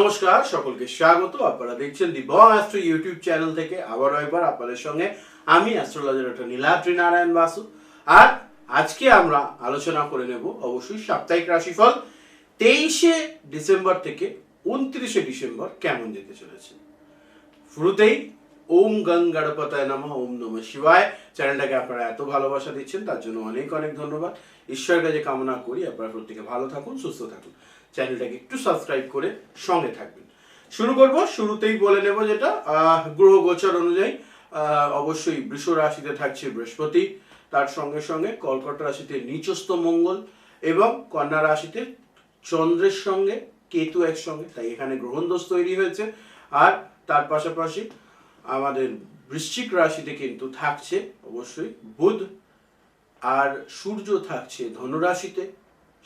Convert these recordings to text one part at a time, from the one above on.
নমস্কার, সকলকে স্বাগত। আপনারা দেখছেন দি বং ইউটিউব চ্যানেল থেকে আবারও একবার আপনাদের সঙ্গে আমি অ্যাস্ট্রোলজার ডক্টর নীলাদ্রি নারায়ণ বাসু। আর আজকে আমরা আলোচনা করে নেব অবশ্যই সাপ্তাহিক রাশিফল তেইশে ডিসেম্বর থেকে উনত্রিশে ডিসেম্বর কেমন যেতে চলেছে। শুরুতেই ওম গং গণপতায় নম, ওম নম শিবায়। চ্যানেলটাকে আপনারা এত ভালোবাসা দিচ্ছেন, তার জন্য অনেক অনেক ধন্যবাদ। ঈশ্বরের কাছে কামনা করি, আপনারা প্রত্যেকে ভালো থাকুন, সুস্থ থাকুন। চ্যানেলটাকে একটু সাবস্ক্রাইব করে সঙ্গে থাকবেন। শুরু করব, শুরুতেই বলে নেব যেটা গ্রহ গোচর অনুযায়ী অবশ্যই বৃষ রাশিতে থাকছে বৃহস্পতি, তার সঙ্গে সঙ্গে কর্কট রাশিতে নিচস্থ মঙ্গল এবং কন্যা রাশিতে চন্দ্রের সঙ্গে, কেতু একসঙ্গে, তাই এখানে গ্রহণদোষ তৈরি হয়েছে। আর তার পাশাপাশি আমাদের বৃশ্চিক রাশিতে কিন্তু থাকছে অবশ্যই বুধ, আর সূর্য থাকছে ধনুরাশিতে।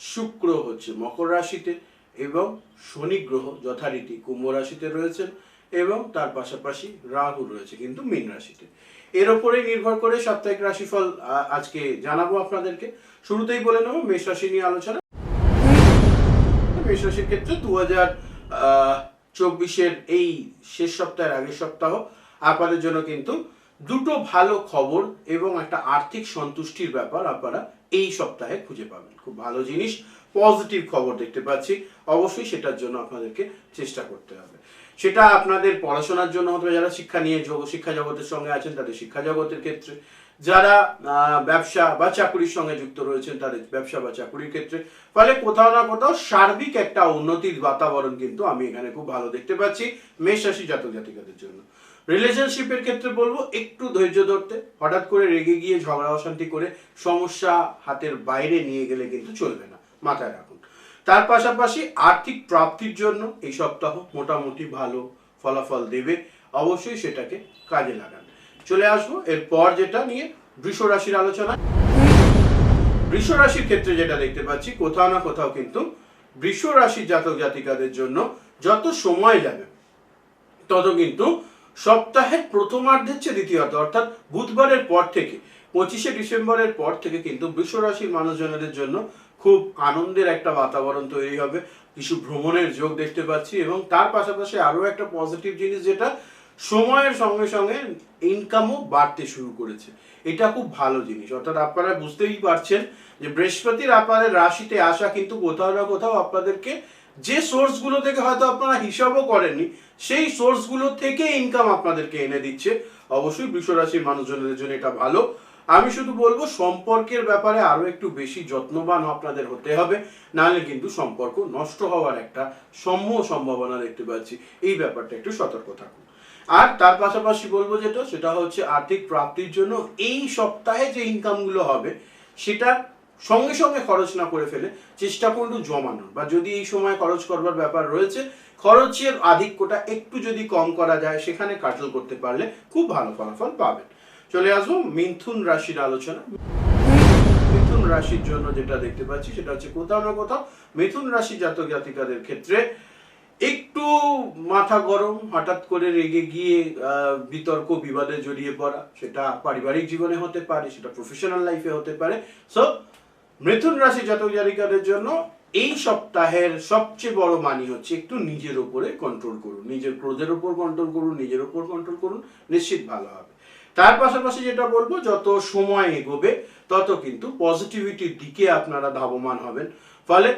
শুক্র হচ্ছে মকর রাশিতে এবং শনি গ্রহ যথারীতি কুম্ভ রাশিতে রয়েছেন এবং তার পাশাপাশি রাহু রয়েছে, কিন্তু মীন রাশিতে। এর ওপরেই নির্ভর করে সাপ্তাহিক রাশিফল আজকে জানাব আপনাদেরকে। শুরুতেই বলে নেব, মেষ রাশি নিয়ে আলোচনা। মেষ রাশির ক্ষেত্রে দু হাজার চব্বিশের এই শেষ সপ্তাহের আগের সপ্তাহ আপনাদের জন্য কিন্তু দুটো ভালো খবর এবং একটা আর্থিক সন্তুষ্টির ব্যাপার আপনারা এই সপ্তাহে খুঁজে পাবেন। খুব ভালো জিনিস পজিটিভ খবর দেখতে পাচ্ছি। অবশ্যই সেটার জন্য আপনাদেরকে চেষ্টা করতে হবে। সেটা আপনাদের পড়াশোনার জন্য পারে, যারা শিক্ষা নিয়ে শিক্ষা জগতের সঙ্গে আছেন তাদের শিক্ষা জগতের ক্ষেত্রে। যারা ব্যবসা বা চাকুরির সঙ্গে যুক্ত রয়েছেন, তাদের ব্যবসা বা চাকুরির ক্ষেত্রে। ফলে কোথাও না কোথাও সার্বিক একটা উন্নতির বাতাবরণ কিন্তু আমি এখানে খুব ভালো দেখতে পাচ্ছি মেষ রাশি জাতক জাতিকাদের জন্য। রিলেশনশিপের ক্ষেত্রে বলব, একটু ধৈর্য ধরতে, হঠাৎ করে রেগে গিয়ে ঝগড়া অশান্তি করে সমস্যা হাতের বাইরে নিয়ে গেলে কিন্তু চলবে না, মাথায় রাখুন। তার পাশাপাশি আর্থিক প্রাপ্তির জন্য এই সপ্তাহ মোটামুটি ভালো ফলাফল দেবে, অবশ্যই সেটাকে কাজে লাগান। চলে আসব। এরপর যেটা নিয়ে বৃষ রাশির আলোচনা। বৃষ রাশির ক্ষেত্রে যেটা দেখতে পাচ্ছি, কোথাও না কোথাও কিন্তু বৃষ রাশির জাতক জাতিকাদের জন্য যত সময় যাবে, তত কিন্তু সপ্তাহের প্রথমার্ধের চেয়ে দ্বিতীয়ার্ধ, অর্থাৎ বুধবারের পর থেকে, পঁচিশে ডিসেম্বরের পর থেকে কিন্তু বৃষ রাশির মানুষজনদের জন্য খুব আনন্দের একটা বাতাবরণ তৈরি হবে। কিছু ভ্রমণের যোগ দেখতে পাচ্ছি এবং তার পাশাপাশি আরও একটা পজিটিভ জিনিস যেটা সময়ের সঙ্গে সঙ্গে ইনকামও বাড়তে শুরু করেছে। এটা খুব ভালো জিনিস। অর্থাৎ আপনারা বুঝতেই পারছেন যে বৃহস্পতির আপনাদের রাশিতে আসা কিন্তু কোথাও না কোথাও আপনাদেরকে যে সোর্সগুলো থেকে হয়তো আপনারা হিসাবও করেননি, সেই সোর্সগুলো থেকে ইনকাম আপনাদেরকে এনে দিচ্ছে। অবশ্যই বৃষ রাশির মানুষজনদের জন্য এটা ভালো। আমি শুধু বলব, সম্পর্কের ব্যাপারে আরও একটু বেশি যত্নবান আপনাদের হতে হবে। নাহলে কিন্তু সম্পর্ক নষ্ট হওয়ার একটা সম্য সম্ভাবনা দেখতে পাচ্ছি। এই ব্যাপারটা একটু সতর্ক থাকুন। আর তার পাশাপাশি বলব যেটা, সেটা হচ্ছে আর্থিক প্রাপ্তির জন্য এই সপ্তাহে যে ইনকামগুলো হবে সেটা সঙ্গে সঙ্গে খরচ না করে ফেলে চেষ্টা একটু জমানোর। বা যদি এই সময় খরচ করবার ব্যাপার রয়েছে, খরচের আধিক্যটা একটু যদি কম করা যায়, সেখানে কাটল করতে পারলে খুব ভালো ফলাফল পাবেন। চলে আসব মিথুন রাশির আলোচনা। মিথুন রাশির জন্য যেটা দেখতে পাচ্ছি, সেটা হচ্ছে কোথাও না কোথাও মিথুন রাশি জাতক জাতিকাদের ক্ষেত্রে একটু মাথা গরম, হঠাৎ করে রেগে গিয়ে বিতর্ক, বিবাদে জড়িয়ে পড়া, সেটা পারিবারিক জীবনে হতে পারে, সেটা প্রফেশনাল লাইফে হতে পারে। সো মিথুন রাশি জাতক জাতিকাদের জন্য এই সপ্তাহের সবচেয়ে বড় মানি হচ্ছে একটু নিজের উপরে কন্ট্রোল করুন। নিজের ক্রোধের উপর কন্ট্রোল করুন, নিজের উপর কন্ট্রোল করুন, নিশ্চিত ভালো হবে। তার পাশাপাশি যেটা বলব, যত সময় এগোবে, তত কিন্তু পজিটিভিটির দিকে আপনারা ধাবমান হবেন। ফলে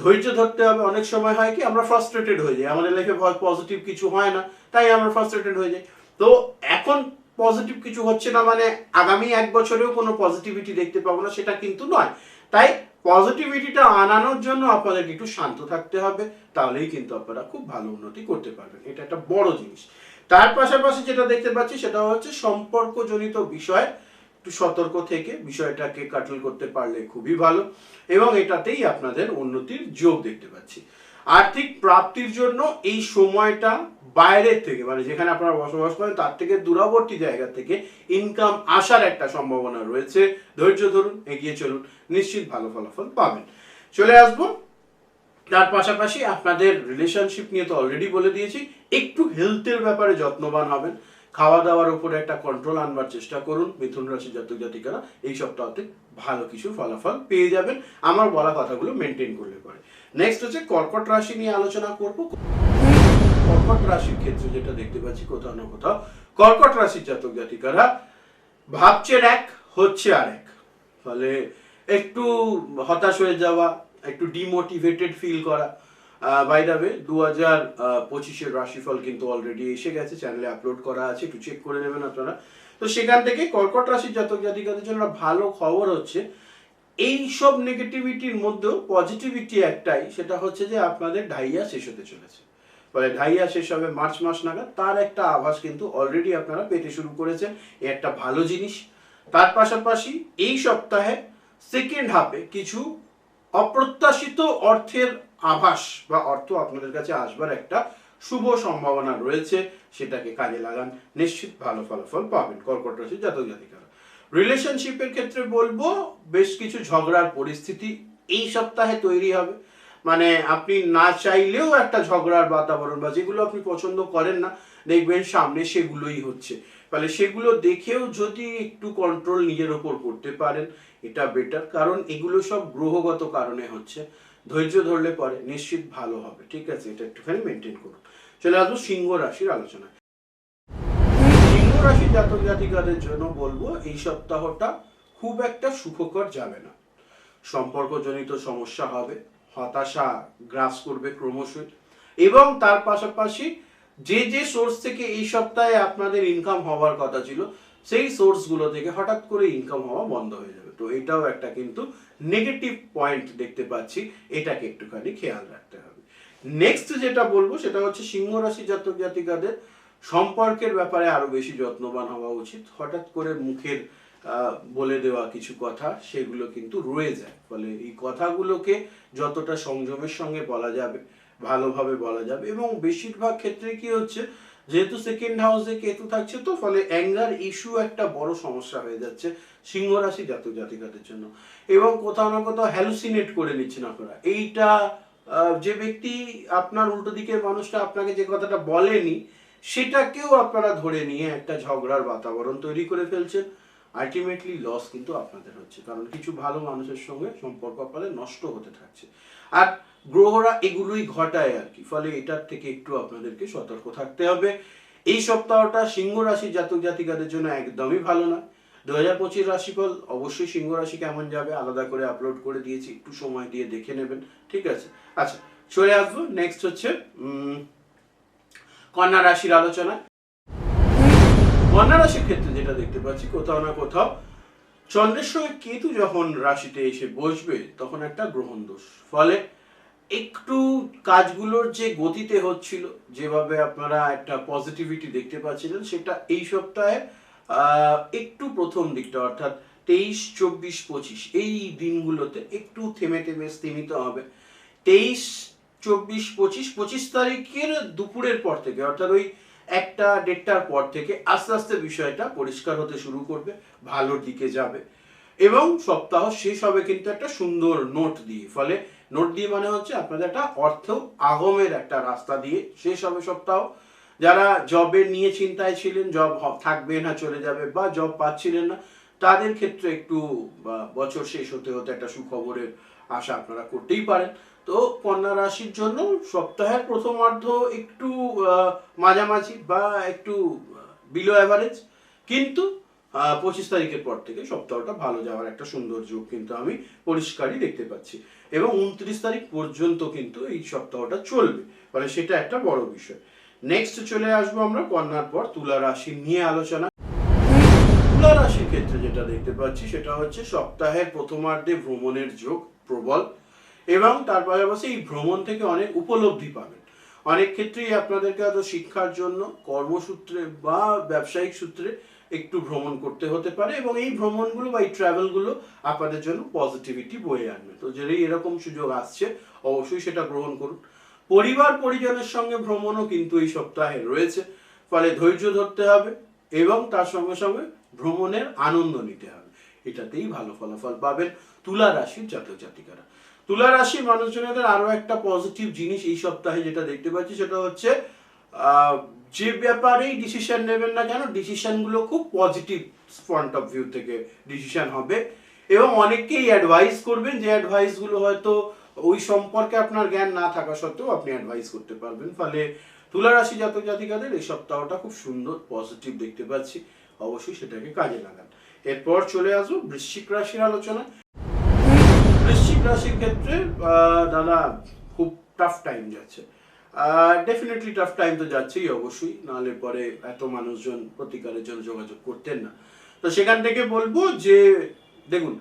ধৈর্য ধরতে হবে। অনেক সময় হয় কি, আমরা ফ্রাস্ট্রেটেড হয়ে যাই। আমাদের লাইফে ভয় পজিটিভ কিছু হয় না, তাই আমরা ফ্রাস্ট্রেটেড হয়ে যাই। তো এখন পজিটিভ কিছু হচ্ছে না মানে আগামী এক বছরেও কোনো পজিটিভিটি দেখতে পাবো না, সেটা কিন্তু নয়। তাই পজিটিভিটিটা আনানোর জন্য আপনাদেরকে একটু শান্ত থাকতে হবে, তাহলেই কিন্তু আপনারা খুব ভালো উন্নতি করতে পারবেন। এটা একটা বড় জিনিস। তার পাশাপাশি যেটা দেখতে পাচ্ছি, সেটা হচ্ছে সম্পর্কজনিত বিষয়। একটু সতর্ক থেকে বিষয়টাকে কাটল করতে পারলে খুবই ভালো, এবং এটাতেই আপনাদের উন্নতির যোগ দেখতে পাচ্ছি। আর্থিক প্রাপ্তির জন্য এই সময়টা বাইরের থেকে মানে যেখানে আপনারা বসবাস করেন, তার থেকে দূরবর্তী জায়গা থেকে ইনকাম আসার একটা সম্ভাবনা রয়েছে। ধৈর্য ধরুন, এগিয়ে চলুন, নিশ্চিত ভালো ফলাফল পাবেন। চলে আসব। তার পাশাপাশি আপনাদের রিলেশনশিপ নিয়ে তো অলরেডি বলে দিয়েছি, একটু হেলথের ব্যাপারে যত্নবান হবেন। খাওয়া দাওয়ার উপরে একটা কন্ট্রোল আনবার চেষ্টা করুন, মিথুন রাশি জাতক জাতিকারা। এই সপ্তাহতে ভালো কিছু ফলাফল পেয়ে যাবেন। আমার বলা কথাগুলো মেনটেন করলে পরে। নেক্সট হচ্ছে কর্কট রাশি নিয়ে আলোচনা করব। কর্কট রাশির ক্ষেত্রে যেটা দেখতে পাচ্ছি কোথাও না কোথাও, কর্কট রাশির জাতক জাতিকারা ভাবছেন এক, হচ্ছে আর এক। ফলে একটু হতাশ হয়ে যাওয়া, একটু ডিমোটিভেটেড ফিল করা বাই দ্য ওয়ে দু হাজার পঁচিশের রাশিফল কিন্তু অলরেডি এসে গেছে চ্যানেলে আপলোড করা আছে, একটু চেক করে নেবেন আপনারা। তো সেখান থেকে কর্কট রাশির জাতক জাতিকাদের জন্য ভালো খবর হচ্ছে এই সব নেগেটিভিটির মধ্যেও পজিটিভিটি একটাই, সেটা হচ্ছে যে আপনাদের ঢাইয়া শেষ হতে চলেছে। ফলে ঢাইয়া শেষ হবে মার্চ মাস নাগাদ, তার একটা আভাস কিন্তু অলরেডি আপনারা পেতে শুরু করেছেন, এ একটা ভালো জিনিস। তার পাশাপাশি এই সপ্তাহে সেকেন্ড হাফে কিছু অপ্রত্যাশিত অর্থের আভাস বা অর্থ আপনাদের কাছে আসবার একটা শুভ সম্ভাবনা রয়েছে, সেটাকে কাজে লাগান। নিশ্চিত ভালো ফলাফল পাবেন কর্কট রাশির জাতক জাতিকারা। রিলেশনশিপের ক্ষেত্রে বলব, বেশ কিছু ঝগড়ার পরিস্থিতি এই সপ্তাহে তৈরি হবে। মানে আপনি না চাইলেও একটা ঝগড়ার বাতাবরণ বা যেগুলো আপনি পছন্দ করেন না, দেখবেন সামনে সেগুলোই হচ্ছে। ফলে সেগুলো দেখেও যদি একটু কন্ট্রোল নিজের ওপর করতে পারেন, এটা বেটার কারণ এগুলো সব গ্রহগত কারণে হচ্ছে। ধৈর্য ধরলে পরে নিশ্চিত ভালো হবে। ঠিক আছে? এটা একটুখানি মেনটেন করুন। চলে আসব সিংহ রাশির আলোচনায়। সিংহ রাশির জাতক জাতিকাদের জন্য বলব, এই সপ্তাহটা খুব একটা সুখকর যাবে না। সম্পর্কজনিত সমস্যা হবে, হতাশা গ্রাস করবে ক্রমশই এবং তার পাশাপাশি যে যে সোর্স থেকে এই সপ্তাহে আপনাদের ইনকাম হওয়ার কথা ছিল সেই সোর্সগুলো থেকে হঠাৎ করে ইনকাম হওয়া বন্ধ হয়ে যাবে। তো এটাও একটা কিন্তু নেগেটিভ পয়েন্ট দেখতে পাচ্ছি, এটাকে একটুখানি খেয়াল রাখতে হবে। নেক্সট যেটা বলব, সেটা হচ্ছে সিংহ রাশি জাতক জাতিকাদের সম্পর্কের ব্যাপারে আরও বেশি যত্নবান হওয়া উচিত। হঠাৎ করে মুখের বলে দেওয়া কিছু কথা, সেগুলো কিন্তু রয়ে যায়। ফলে এই কথাগুলোকে যতটা সংযমের সঙ্গে বলা যাবে, ভালোভাবে বলা যাবে। এবং বেশিরভাগ ক্ষেত্রে কি হচ্ছে যেহেতু সেকেন্ড হাউসে কেতু থাকছে, তো ফলে অ্যাঙ্গার ইস্যু একটা বড় সমস্যা হয়ে যাচ্ছে সিংহ রাশি জাতক জাতিকাদের জন্য। এবং কোথাও না কোথাও হ্যালুসিনেট করে নিচ্ছেন আপনারা। এইটা যে ব্যক্তি আপনার উল্টো দিকের মানুষটা আপনাকে যে কথাটা বলেনি, সেটাকেও আপনারা ধরে নিয়ে একটা ঝগড়ার বাতাবরণ তৈরি করে ফেলছেন। আলটিমেটলি লস কিন্তু আপনাদের হচ্ছে। কারণ কিছু ভালো মানুষের সঙ্গে সম্পর্ক আপনাদের নষ্ট হতে থাকছে। আর গ্রহরা এগুলোই ঘটায় আর কি। ফলে এটার থেকে একটু আপনাদেরকে সতর্ক থাকতে হবে। এই সপ্তাহটা সিংহ রাশি জাতক জাতিকাদের জন্য একদমই ভালো না। দু হাজার পঁচিশ রাশিফল অবশ্যই সিংহ রাশি কেমন যাবে আলাদা করে আপলোড করে দিয়েছি, একটু সময় দিয়ে দেখে নেবেন, ঠিক আছে? আচ্ছা চলে আসব। নেক্সট হচ্ছে কন্যা রাশির আলোচনা। কন্যা রাশির ক্ষেত্রে যেটা দেখতে পাচ্ছি, কোথাও না কোথাও চন্দ্রের সঙ্গে কেতু যখন রাশিতে এসে বসবে, তখন একটা গ্রহণ দোষ। ফলে একটু কাজগুলোর যে গতিতে হচ্ছিল, যেভাবে আপনারা একটা পজিটিভিটি দেখতে পাচ্ছিলেন, সেটা এই সপ্তাহে একটু প্রথম দিকটা, অর্থাৎ তেইশ, চব্বিশ, পঁচিশ, এই দিনগুলোতে একটু থেমে থেমে স্থিমিত হবে। তেইশ, চব্বিশ, পঁচিশ পঁচিশ তারিখের দুপুরের পর থেকে, অর্থাৎ ওই একটা দেড়টার পর থেকে আস্তে আস্তে বিষয়টা পরিষ্কার হতে শুরু করবে, ভালোর দিকে যাবে। এবং সপ্তাহ শেষ হবে কিন্তু একটা সুন্দর নোট দিয়ে, ফলে নোট দিয়ে মানে হচ্ছে আপনাদের একটা অর্থ আগমের একটা রাস্তা দিয়ে শেষ হবে সপ্তাহ। যারা জবে নিয়ে চিন্তায় ছিলেন জব থাকবে না, চলে যাবে বা জব পাচ্ছিলেন না, তাদের ক্ষেত্রে একটু বছর শেষ হতে হতে একটা সুখবরের আশা আপনারা করতেই পারেন। তো কন্যা রাশির জন্য সপ্তাহের প্রথমার্ধ একটু মাঝামাঝি বা একটু বিলো অ্যাভারেজ কিন্তু পঁচিশ তারিখের পর থেকে সপ্তাহটা ভালো যাওয়ার একটা সুন্দর যোগ কিন্তু আমি পরিষ্কারই দেখতে পাচ্ছি। এবং উনত্রিশ তারিখ পর্যন্ত কিন্তু এই সপ্তাহটা চলবে। মানে সেটা একটা বড় বিষয়। নেক্সট চলে আসব আমরা কন্যার পর তুলা রাশি নিয়ে আলোচনা। তুলা রাশির ক্ষেত্রে যেটা দেখতে পাচ্ছি সেটা হচ্ছে সপ্তাহের প্রথমার্ধে ভ্রমণের যোগ প্রবল এবং তার পাশাপাশি এই ভ্রমণ থেকে অনেক উপলব্ধি পাবেন। অনেক ক্ষেত্রেই আপনাদেরকে হয়তো শিক্ষার জন্য কর্মসূত্রে বা ব্যবসায়িক সূত্রে একটু ভ্রমণ করতে হতে পারে এবং এই ভ্রমণগুলো বা এই ট্রাভেলগুলো আপনাদের জন্য পজিটিভিটি বয়ে আনবে। তো যদি এরকম সুযোগ আসছে, অবশ্যই সেটা গ্রহণ করুন। পরিবার পরিজনের সঙ্গে ভ্রমণও কিন্তু এই সপ্তাহে রয়েছে। ফলে ধৈর্য ধরতে হবে এবং তার সঙ্গে সঙ্গে ভ্রমণের আনন্দ নিতে হবে। এটাতেই ভালো ফলাফল পাবেন তুলা রাশির জাতক জাতিকারা তুলা রাশির মানুষজনেদের আরও একটা পজিটিভ জিনিস এই সপ্তাহে যেটা দেখতে পাচ্ছি, সেটা হচ্ছে যে ব্যাপারেই ডিসিশন নেবেন না কেন ডিসিশনগুলো খুব পজিটিভ পয়েন্ট অফ ভিউ থেকে ডিসিশন হবে। এবং অনেককেই অ্যাডভাইস করবেন যে অ্যাডভাইসগুলো হয়তো ওই সম্পর্কে আপনার জ্ঞান না থাকা সত্ত্বেও আপনি অ্যাডভাইস করতে পারবেন। ফলে তুলা রাশি জাতক জাতিকাদের এই সপ্তাহটা খুব সুন্দর পজিটিভ দেখতে পাচ্ছি। অবশ্যই সেটাকে কাজে লাগান। এরপর চলে আসব বৃশ্চিক রাশির আলোচনা বৃশ্চিক রাশির ক্ষেত্রে দাদা, খুব টাফ টাইম যাচ্ছে। ডেফিনেটলি টাফ টাইম তো যাচ্ছেই অবশ্যই, নাহলে পরে এত মানুষজন, প্রতিকারের জন্য যোগাযোগ করতেন না। তো সেখান থেকে বলব যে, দেখুন,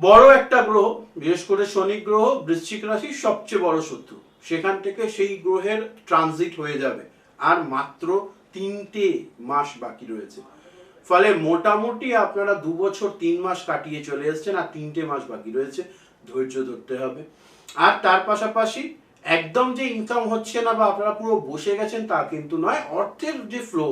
বড় একটা গ্রহ, বিশেষ করে শনি গ্রহ, বৃশ্চিক রাশির সবচেয়ে বড় শত্রু। সেখান থেকে সেই গ্রহের ট্রানজিট হয়ে যাবে। আর মাত্র তিনটে মাস বাকি রয়েছে। ফলে মোটামুটি আপনারা দু বছর তিন মাস কাটিয়ে চলে এসেছেন, আর তিনটে মাস বাকি রয়েছে। ধৈর্য ধরতে হবে। আর তার পাশাপাশি একদম যে ইনকাম হচ্ছে না বা আপনারা পুরো বসে গেছেন তা কিন্তু নয়, অর্থের যে ফ্লো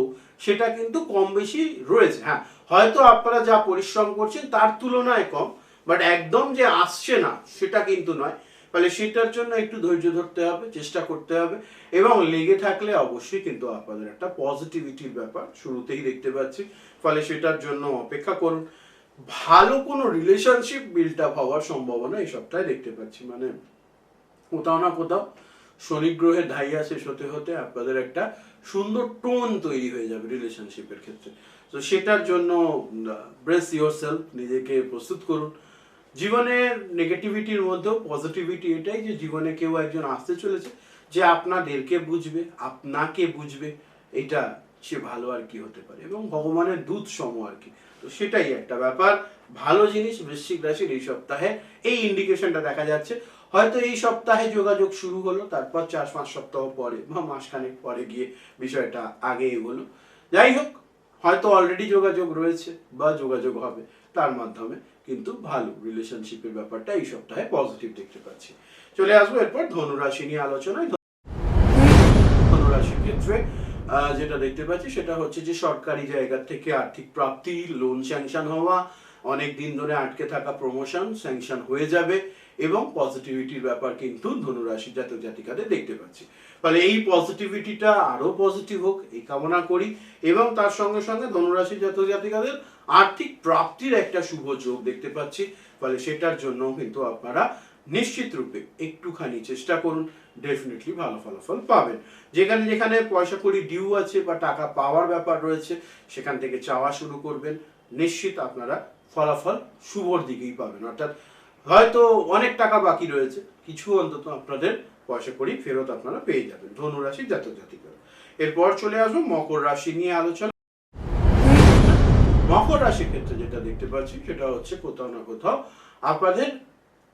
সেটা কিন্তু কম বেশি রয়েছে। হ্যাঁ হয়তো আপনারা যা পরিশ্রম করছেন তার তুলনায় কম বাট একদম যে আসছে না, সেটা কিন্তু নয়। ফলে সেটার জন্য একটু ধৈর্য ধরতে হবে, চেষ্টা করতে হবে, এবং লেগে থাকলে অবশ্যই কিন্তু আপনাদের একটা পজিটিভিটির ব্যাপার শুরুতেই দেখতে পাচ্ছি। ফলে সেটার জন্য অপেক্ষা করুন। ভালো কোনো রিলেশনশিপ বিল্ড আপ হওয়ার সম্ভাবনা এই সপ্তাহে দেখতে পাচ্ছি মানে কোথাও না কোথাও শনি গ্রহের ঢাইয়া শেষ হতে হতে আপনাদের একটা সুন্দর টোন তৈরি হয়ে যাবে রিলেশনশিপের ক্ষেত্রে। তো সেটার জন্য ব্রেস ইয়োর সেলফ নিজেকে প্রস্তুত করুন। জীবনের নেগেটিভিটির মধ্যেও পজিটিভিটি এটাই যে জীবনে কেউ একজন আসতে চলেছে, যে আপনাদেরকে বুঝবে, আপনাকে বুঝবে, এটা সে ভালো আর কি হতে পারে এবং ভগবানের দূত সম আর কি। তো সেটাই একটা ব্যাপার। ভালো জিনিস, বৃশ্চিক রাশির এই সপ্তাহে এই ইন্ডিকেশনটা দেখা যাচ্ছে। হয়তো এই সপ্তাহে যোগাযোগ শুরু হলো, তারপর চার পাঁচ সপ্তাহ পরে বা মাসখানেক পরে গিয়ে বিষয়টা আগে এগোলো। যাই হোক, হয়তো অলরেডি যোগাযোগ রয়েছে বা যোগাযোগ হবে, তার মাধ্যমে কিন্তু ভালো রিলেশনশিপের ব্যাপারটা এই সপ্তাহে পজিটিভ দেখতে পাচ্ছি। চলে আসব এরপর ধনুরাশি নিয়ে আলোচনায়। ধনুরাশির ক্ষেত্রে যেটা দেখতে পাচ্ছি সেটা হচ্ছে যে সরকারি জায়গা থেকে আর্থিক প্রাপ্তি লোন স্যাংশন হওয়া অনেক দিন ধরে আটকে থাকা প্রমোশন স্যাংশন হয়ে যাবে এবং পজিটিভিটির ব্যাপার কিন্তু ধনুরাশি জাতক জাতিকাদের দেখতে পাচ্ছি। ফলে এই পজিটিভিটিটা আরও পজিটিভ হোক, এই কামনা করি এবং তার সঙ্গে সঙ্গে ধনুরাশি জাতক জাতিকাদের আর্থিক প্রাপ্তির একটা শুভ যোগ দেখতে পাচ্ছি। ফলে সেটার জন্য কিন্তু আপনারা নিশ্চিত রূপে একটুখানি চেষ্টা করুন ডেফিনেটলি ভালো ফলাফল পাবেন। যেখানে যেখানে পয়সা কড়ি ডিউ আছে বা টাকা পাওয়ার ব্যাপার রয়েছে, সেখান থেকে চাওয়া শুরু করবেন। নিশ্চিত আপনারা ফলাফল শুভর দিকেই পাবেন। অর্থাৎ হয়তো অনেক টাকা বাকি রয়েছে, কিছু অন্তত আপনাদের পয়সা কড়ি ফেরত আপনারা পেয়ে যাবেন, ধনুরাশি জাতক জাতিকারা এরপর চলে আসব মকর রাশি নিয়ে আলোচনা। মকর রাশির ক্ষেত্রে যেটা দেখতে পাচ্ছি, সেটা হচ্ছে কোথাও না কোথাও আপনাদের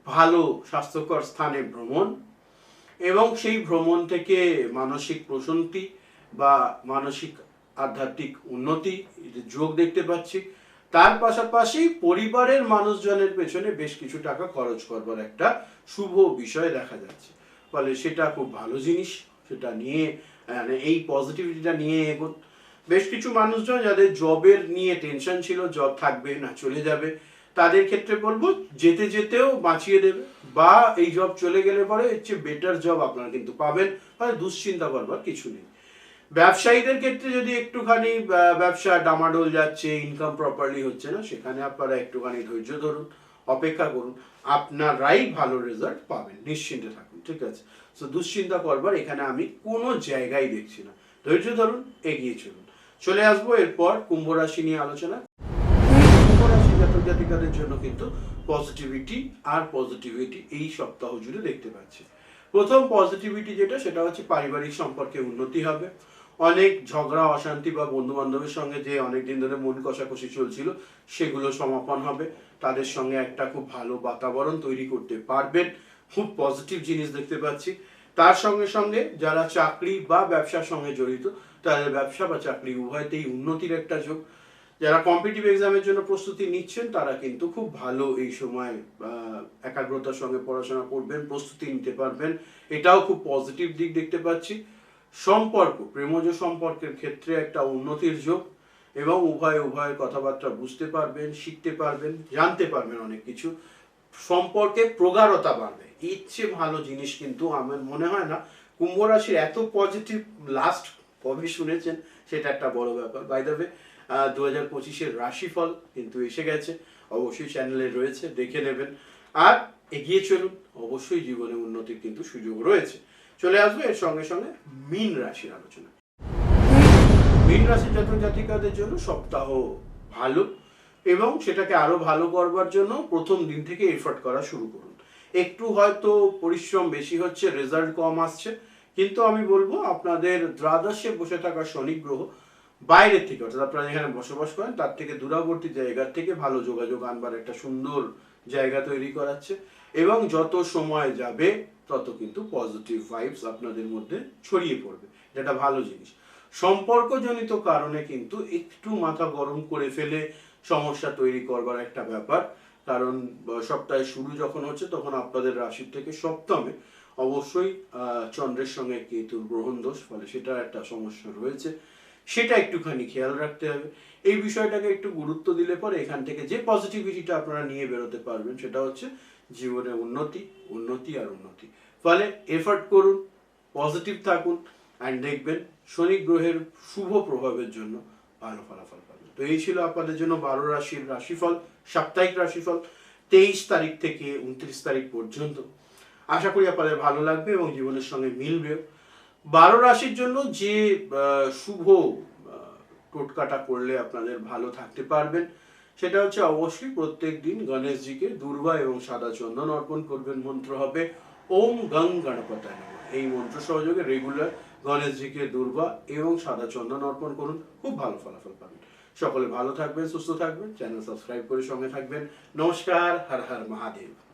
ভালো, স্বাস্থ্যকর স্থানে ভ্রমণ এবং সেই ভ্রমণ থেকে মানসিক প্রশান্তি বা মানসিক আধ্যাত্মিক উন্নতি যোগ দেখতে পাচ্ছি তার পাশাপাশি পরিবারের মানুষজনের পেছনে বেশ কিছু টাকা খরচ করবার একটা শুভ বিষয় দেখা যাচ্ছে। ফলে সেটা খুব ভালো জিনিস, সেটা নিয়ে মানে এই পজিটিভিটিটা নিয়ে এগোন। বেশ কিছু মানুষজন যাদের জবের নিয়ে টেনশন ছিল জব থাকবে না, চলে যাবে, তাদের ক্ষেত্রে বলব যেতে যেতেও বাঁচিয়ে দেবে বা এই জব চলে গেলে পরে চেয়ে বেটার জব আপনারা কিন্তু পাবেন মানে দুশ্চিন্তা করবার কিছু নেই। ব্যবসায়ীদের ক্ষেত্রে যদি একটুখানি ব্যবসা ডামাডোল যাচ্ছে ইনকাম প্রপারলি হচ্ছে না, সেখানে আপনারা একটুখানি ধৈর্য ধরুন, অপেক্ষা করুন আপনারাই ভালো রেজাল্ট পাবেন। নিশ্চিন্তে থাকুন, ঠিক আছে? তো দুশ্চিন্তা করবার এখানে আমি কোনো জায়গায় দেখছি না। ধৈর্য ধরুন, এগিয়ে চলুন। চলে আসব এরপর কুম্ভ রাশি নিয়ে আলোচনা। কুম্ভ রাশি জাতক জাতিকাদের জন্য কিন্তু পজিটিভিটি আর পজিটিভিটি এই সপ্তাহ জুড়ে দেখতে পাচ্ছি। প্রথম পজিটিভিটি যেটা, সেটা হচ্ছে পারিবারিক সম্পর্কে উন্নতি হবে। অনেক ঝগড়া, অশান্তি বা বন্ধু বান্ধবের সঙ্গে যে অনেক দিন ধরে মন কষাকষি চলছিল, সেগুলো সমাপন হবে। তাদের সঙ্গে একটা খুব ভালো বাতাবরণ তৈরি করতে পারবেন। খুব পজিটিভ জিনিস দেখতে পাচ্ছি। তার সঙ্গে সঙ্গে যারা চাকরি বা ব্যবসার সঙ্গে জড়িত, তাদের ব্যবসা বা চাকরি উভয়তেই উন্নতির একটা যোগ যারা কম্পিটিভ এক্সামের জন্য প্রস্তুতি নিচ্ছেন, তারা কিন্তু খুব ভালো এই সময় একাগ্রতার সঙ্গে পড়াশোনা করবেন, প্রস্তুতি নিতে পারবেন। এটাও খুব পজিটিভ দিক দেখতে পাচ্ছি। সম্পর্ক, প্রেমজ সম্পর্কের ক্ষেত্রে একটা উন্নতির যোগ এবং উভয় উভয়ের কথাবার্তা বুঝতে পারবেন, শিখতে পারবেন, জানতে পারবেন অনেক কিছু। সম্পর্কে প্রগাঢ়তা বাড়বে। ইচ্ছে ভালো জিনিস কিন্তু আমার মনে হয় না, কুম্ভ রাশির এত পজিটিভ লাস্ট কবে শুনেছেন, সেটা একটা বড় ব্যাপার। বাই দ্য দু হাজার পঁচিশের রাশিফল কিন্তু এসে গেছে, অবশ্যই চ্যানেলে রয়েছে, দেখে নেবেন। আর এগিয়ে চলুন, অবশ্যই জীবনে উন্নতির কিন্তু সুযোগ রয়েছে। চলে আসবে, এর সঙ্গে সঙ্গে মীন রাশির আলোচনা। মীন রাশির জাতক জাতিকাদের জন্য সপ্তাহ ভালো এবং সেটাকে আরও ভালো করবার জন্য প্রথম দিন থেকে এফর্ট করা শুরু করুন। একটু হয়তো পরিশ্রম বেশি হচ্ছে রেজাল্ট কম আসছে, কিন্তু আমি বলব আপনাদের দ্বাদশে বসে থাকা শনি গ্রহ বাইরের থেকে, অর্থাৎ আপনারা যেখানে বসবাস করেন, তার থেকে দূরবর্তী জায়গার থেকে ভালো যোগাযোগ আনবার একটা সুন্দর জায়গা তৈরি করাচ্ছে এবং যত সময় যাবে তত কিন্তু পজিটিভ ভাইবস আপনাদের মধ্যে ছড়িয়ে পড়বে। যেটা ভালো জিনিস। সম্পর্কজনিত কারণে কিন্তু একটু মাথা গরম করে ফেলে সমস্যা তৈরি করবার একটা ব্যাপার। কারণ আহ, সপ্তাহের শুরু যখন হচ্ছে তখন আপনাদের রাশির থেকে সপ্তমে অবশ্যই চন্দ্রের সঙ্গে কেতুর গ্রহণ দোষ ফলে সেটা একটা সমস্যা রয়েছে। সেটা একটুখানি খেয়াল রাখতে হবে। এই বিষয়টাকে একটু গুরুত্ব দিলে পরে এখান থেকে যে পজিটিভিটিটা আপনারা নিয়ে বেরোতে পারবেন সেটা হচ্ছে জীবনে উন্নতি উন্নতি আর উন্নতি। ফলে এফর্ট করুন পজিটিভ থাকুন অ্যান্ড দেখবেন শনি গ্রহের শুভ প্রভাবের জন্য ভালো ফলাফল পাবেন। তো এই ছিল আপনাদের জন্য বারো রাশির রাশিফল, সাপ্তাহিক রাশিফল, তেইশ তারিখ থেকে উনত্রিশ তারিখ পর্যন্ত। আশা করি আপনাদের ভালো লাগবে এবং জীবনের সঙ্গে মিলবে। বারো রাশির জন্য যে শুভ টোটকাটা করলে আপনাদের ভালো থাকতে পারবেন। সেটা হচ্ছে অবশ্যই প্রত্যেক দিন গণেশজিকে দুর্বা এবং সাদা চন্দন অর্পণ করবেন মন্ত্র হবে। ওম গং গণপতায় এই মন্ত্র সহযোগে রেগুলার গণেশজিকে দুর্বা এবং সাদা চন্দন অর্পণ করুন। খুব ভালো ফলাফল পাবেন। সকলে ভালো থাকবেন, সুস্থ থাকবেন। চ্যানেল সাবস্ক্রাইব করে সঙ্গে থাকবেন। নমস্কার, হর হর মহাদেব।